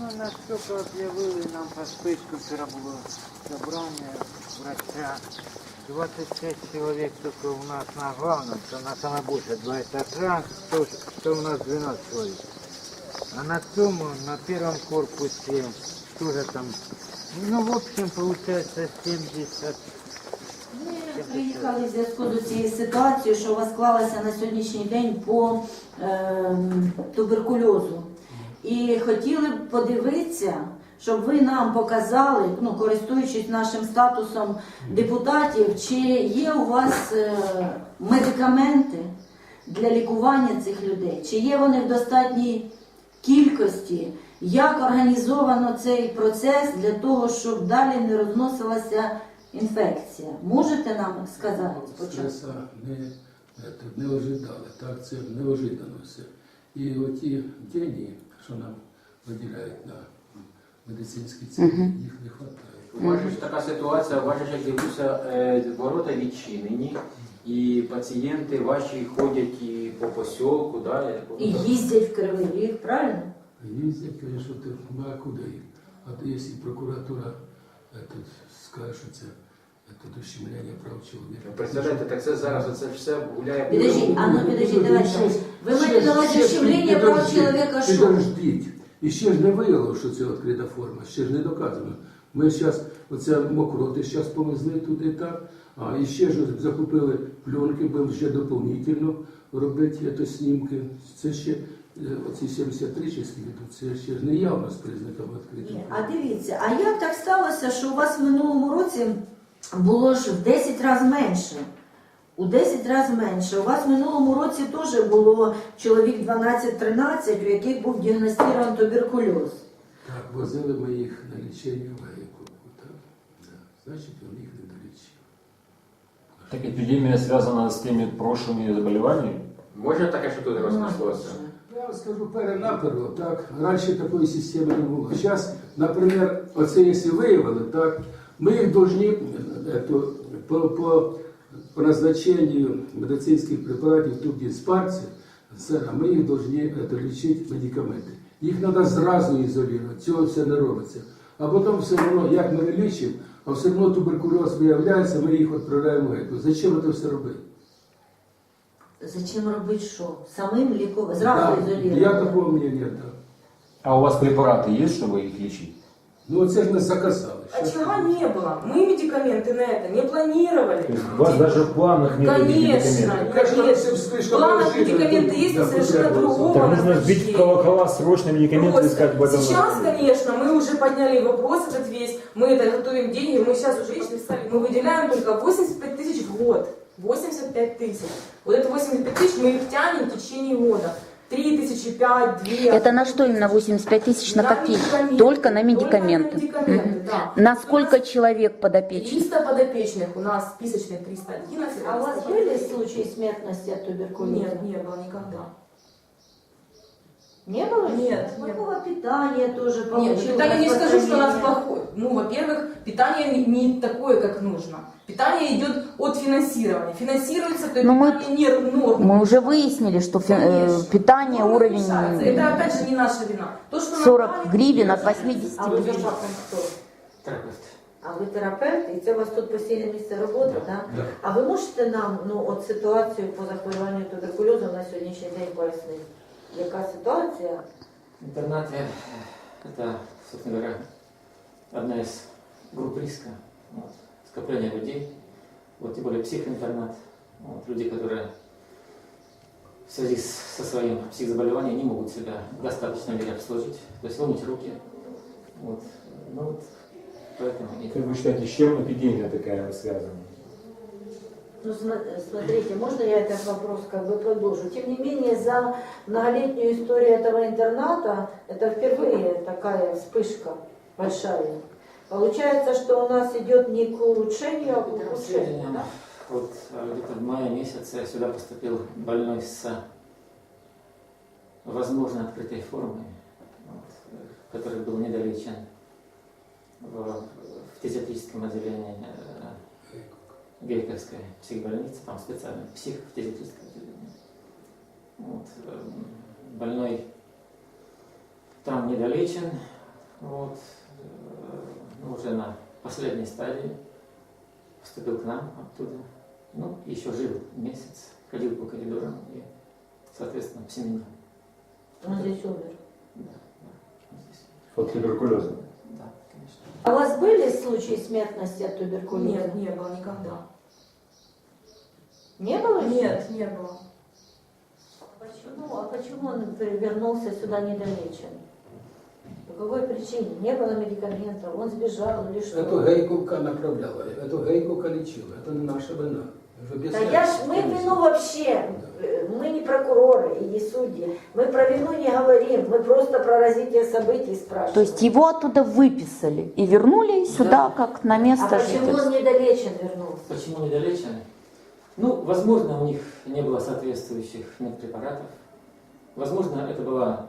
Ну, настільки об'явили нам по списку, вчора було собрання врача. 26 человек только у нас на главном, что на самое больше два этажа, что, что у нас 12 человек. А на том, на первом корпусе тоже там, ну, в общем, получается 70. Ми приїхали в зв'язку з цією ситуацією, що у вас склалася на сьогоднішній день по ем, туберкульозу. І хотіли б подивитися, щоб ви нам показали, ну, користуючись нашим статусом депутатів, чи є у вас е, медикаменти для лікування цих людей, чи є вони в достатній кількості, як організовано цей процес для того, щоб далі не розносилася інфекція. Можете нам сказати спочатку? Не, не ожидали, так це неожиданно все. І оті деньги, що нам виділяють на медицинські цілі, їх не вистачає. У вас же ж така ситуація, у вас же ж, як дивлюся, е, ворота відчинені, і пацієнти ваші ходять і по посілку, да? І їздять в Кривий Ріг, правильно? Їздять, звісно, ти, ну а куди їх? А то якщо прокуратура это, скаже, що це это, дощемляння прав чоловіка. Представляєте, так це зараз оце все гуляє по Підождіть, а ну підождіть, давайте. Ви маєте на увазі ущемлення прав чоловіка, що? Підождіть. І ще ж не виявило, що це відкрита форма, ще ж не доказано. Ми зараз, оце мокроти зараз повезли туди так, а і ще ж закупили пленки, будемо ще доповнительно робити це, снімки. Це ще е, оці 73 чи скільки тут, це ще ж не явно з признаками відкритої Ні. А дивіться, а як так сталося, що у вас в минулому році було ж в 10 разів менше? У 10 разів менше. У вас в минулому році теж було чоловік 12-13, у яких був діагностований туберкульоз. Так, возили ми їх на лічення в Гайковку, так? Да. Значить, вони їх не долічили. Так эпидемия связана с теми прошлыми заболеваниями? Може таке, що тут рознеслося? Я вам скажу перенаперво, так, раніше такої системи не було. Зараз, наприклад, оце якщо виявили, так, ми їх повинні по, по, по назначенню медицинських препаратів тут є спарці, ми їх повинні это, лічити медикаменти. Їх треба зразу ізолювати, цього все не робиться. А потім все одно, як ми не лічимо, а все одно туберкульоз виявляється, ми їх відправляємо в геть. Зачем це все робити? Зачем робити що? Самим лікувати? Зразу Так, ізолювати? Я такого мнения нет. Так. А у вас препараты есть, чтобы их лечить? Ну, це ж ми заказали. А чего не было? Мы медикаменты на это не планировали. То есть у вас даже в планах нет этих Конечно, медикаментов? Конечно, В планах медикаменты есть, да, но совершенно другого Так нужно сбить в колокола, срочно медикаменты Просто искать в этом Сейчас, году. конечно, мы уже подняли вопрос этот весь, мы это готовим деньги, мы сейчас уже написали, мы выделяем только 85 тысяч в год. 85 тысяч. Вот это 85 тысяч мы их тянем в течение года. 3 тысячи, 5, 2. Это на что именно 85 тысяч? На какие? Только на медикаменты. Только на медикаменты, Мгм. да. На нас сколько человек подопечных? 300 подопечных, у нас списочных 311. А у вас были случаи смертности от туберкулеза? Нет, не было никогда. Не было? Нет, Плохого питания тоже Нет, получилось. питание не скажу, что у нас плохое. Ну, во-первых, питание не, не такое, как нужно. Питание идет от финансирования. Финансируется то Но мы- питание не норм. Мы уже выяснили, что фи- э, Конечно. питание Нормы уровень решаются. Это опять же не наша вина. То, что 40 нам дали, гривен от это- 80 А ви гривен. державний хто? Терапевт. А ви терапевт, і це у вас тут постійне місце роботи, так? Да. А ви можете нам ну, от ситуацію по захворюванню туберкульозом на сьогоднішній день пояснити? Яка ситуація? В интернате это, собственно говоря, одна из групп риска, вот, скопление людей, вот, тем более психоинтернат, вот, люди, которые в связи с- со своим психозаболеванием не могут себя в достаточной мере обслужить, то есть вымыть руки. Вот, ну, вот, поэтому и- Как вы считаете, с чем эпидемия такая связана? Ну, смотрите, можно я этот вопрос как бы продолжу? Тем не менее, за многолетнюю историю этого интерната, это впервые такая вспышка большая. Получается, что у нас идет не к улучшению, а к ухудшению. да? Вот э, где-то в мае месяце сюда поступил больной с возможно открытой формой, вот, э, который был недолечен в, в фтизиатрическом отделении э, Гейковской психбольницы, там специально психофтизиатрическое отделение. Вот, эм, больной там недолечен, вот, э, последней стадии, поступил к нам оттуда. Ну, еще жил месяц, ходил по коридорам и, соответственно, семенил. Он здесь умер. Да, да, здесь. От туберкулеза. Да, конечно. А у вас были случаи смертности от туберкулеза? Нет, не было никогда. Не было? еще? Нет, не было. Почему? А почему он вернулся сюда недолеченный? По какой причине? Не было медикаментов, он сбежал или что? Эту гейку направляла, эту гейку лечила. Это не наша вина. Уже без Да я ж, мы вину вообще, э, мы не прокуроры и не судьи, мы про вину не говорим, мы просто про развитие событий спрашиваем. То есть его оттуда выписали и вернули сюда как на а место почему он жительства. недолечен вернулся? Почему недолечены? Ну, возможно, у них не было соответствующих медпрепаратов. Возможно, это была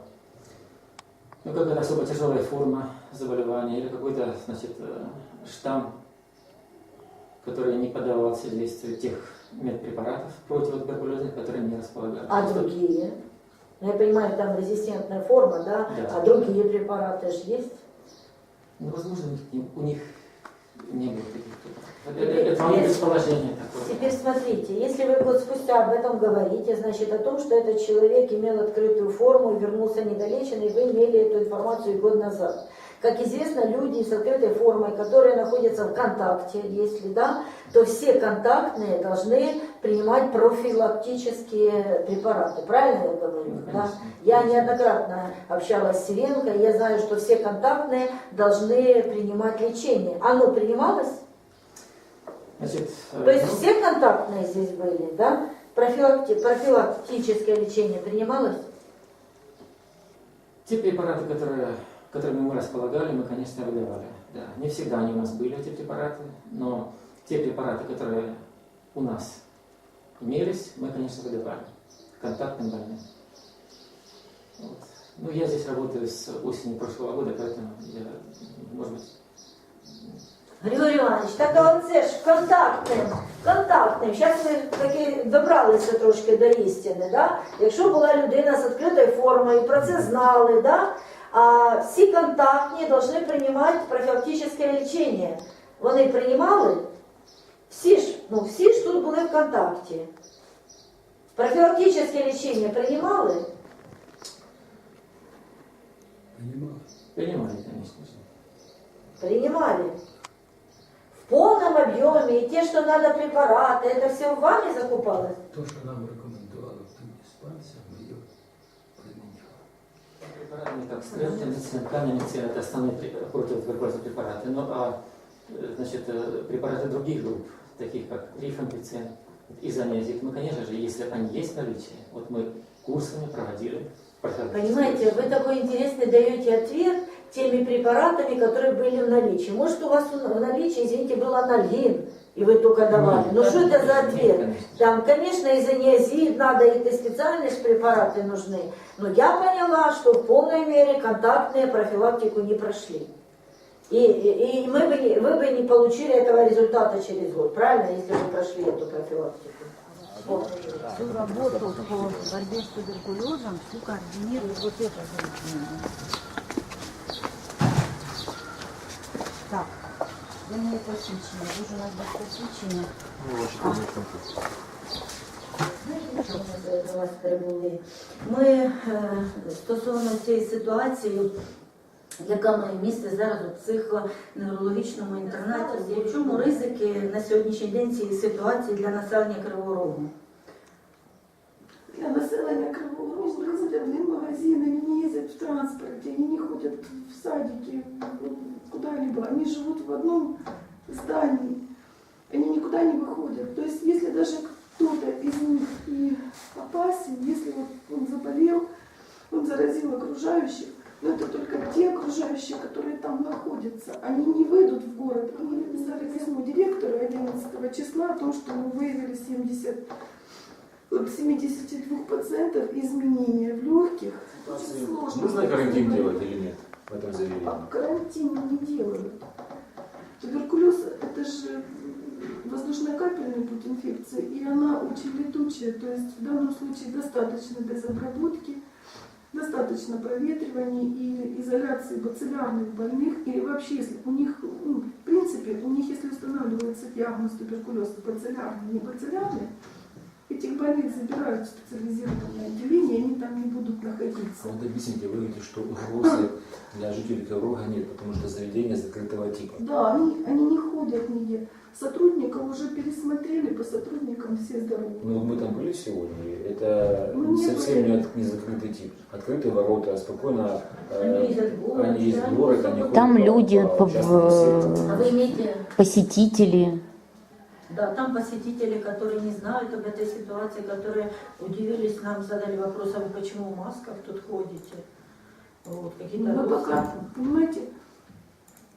ну, какая-то особо тяжелая форма заболевания или какой-то, значит, э, штамм, который не поддавался действию тех медпрепаратов противотуберкулезных, которые не располагали. А другие? Ну, Я понимаю, там резистентная форма, да? Да. А другие препараты же есть? Ну, возможно, у них у них не таких. Это, Теперь- это мое теперь- предположение такое. Теперь смотрите, если вы год спустя об этом говорите, значит о том, что этот человек имел открытую форму и вернулся недолеченный, вы имели эту информацию год назад. Как известно, люди с открытой формой, которые находятся в контакте, если да, то все контактные должны принимать профилактические препараты. Правильно я говорю? Ну, да? Я неоднократно общалась с Ивенко, я знаю, что все контактные должны принимать лечение. Оно принималось? Значит, э, То есть ну, все контактные здесь были, да? Профилакти- профилактическое лечение принималось? Те препараты, которые, которыми мы располагали, мы, конечно, выдавали. Да. Не всегда они у нас были, эти препараты, но те препараты, которые у нас имелись, мы, конечно, выдавали контактным больным. Вот. Ну, я здесь работаю с осени прошлого года, поэтому я, может быть, Григорій Іванович, так а це ж контактним, контактним. Зараз ми таки добралися трошки до істини. Да? Якщо була людина з відкритою формою, про це знали, да? а всі контактні повинні приймати профілактичне лічення. Вони приймали? Всі ж, ну, всі ж тут були в контакті. Профілактичне лічення приймали? Понимала. принимали, конечно же. Принимали. В полном объеме. И те, что надо препараты, это все вами закупалось? То, що нам рекомендували Препараты не так, стрептомицин, каменицин – это основные противотуберкулезные препараты. Ну, а э, значит, э, препараты других групп, таких как рифампицин, изонезик, ну, конечно же, если они есть в наличии, вот мы курсами проводили Понимаете, вы такой интересный даете ответ теми препаратами, которые были в наличии. Может, у вас в наличии, извините, был анальгин, и вы только давали. Ну, что это за ответ? Там, конечно, изониазид надо, это специальные препараты нужны. Но я поняла, что в полной мере контактные профилактику не прошли. И, и, и мы бы, не- вы бы не получили этого результата через год, правильно, если вы прошли эту профилактику? Вот. Всю работу по борьбе с туберкулезом всю координирует вот это заведение. Мені посвідчення, ж у нас без посвідчення. Ми до вас прибули? Ми стосовно цієї ситуації, яка має місце зараз у психоневрологічному інтернаті, в чому ризики на сьогоднішній день цієї ситуації для населення Кривого Рогу? Для населення Кривого Рогу ходять в магазины, они не ездят в транспорте, они не ходят в садики, куда-либо. Они живут в одном здании, они никуда не выходят. То есть если даже кто-то из них и опасен, если вот он заболел, он заразил окружающих, но это только те окружающие, которые там находятся. Они не выйдут в город. Они написали письмо директору 11 числа о том, что мы выявили 70 от 72% изменения в легких. Очень сложно. Нужно карантин делать или нет в этом заведении? А карантин не делают. Туберкулез – это же воздушно-капельный путь инфекции, и она очень летучая. То есть в данном случае достаточно без обработки достаточно проветривания и изоляции бациллярных больных, или вообще, если у них, ну, в принципе, у них, если устанавливается диагноз туберкулез бациллярный, не бациллярный, этих больных забирают в специализированное отделение, они там не будут А находиться. вот объясните, вы говорите, что угрозы для жителей Кривого нет, потому что заведение закрытого типа. Да, они, они не ходят нигде. Сотрудников уже пересмотрели, по сотрудникам все здоровы. Ну, мы там были сегодня, это Ну, не совсем были. не, закрытый тип. Открытые ворота, спокойно, э, Они в город, они они ходят Там по- люди, по по- частному сектору. А вы имеете посетители. Да, там посетители, которые не знают об этой ситуации, которые удивились, нам задали вопрос, а вы почему в масках тут ходите? Вот, какие-то русские. пока, понимаете,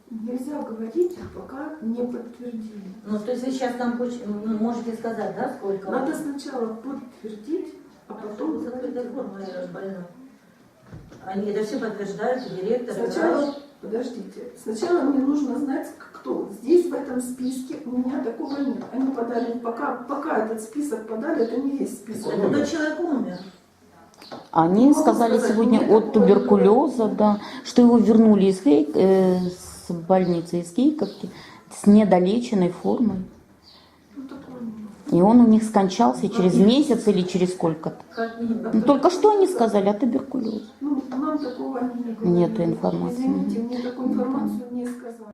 нельзя говорить, пока не подтвердили. Ну, то есть вы сейчас нам хоч- ну, можете сказать, да, сколько? Надо сначала подтвердить, а потом потом закрытой формы больной. Они это все подтверждают, директор, и врач. Подождите, сначала мне нужно знать, кто. Здесь в этом списке у меня такого нет. Они подали, пока, пока этот список подали, это не есть список. Это тот человек умер. Они Могу сказали сказать, сегодня от туберкулеза, да, что его вернули из Хейк, э, с больницы из Хейковки с недолеченной формой. Нет. И он у них скончался через месяц или через сколько-то. Ну, только что они сказали о туберкулезе. Ну, нам такого не говорили. Нету информации. Извините, мне такую информацию не сказали.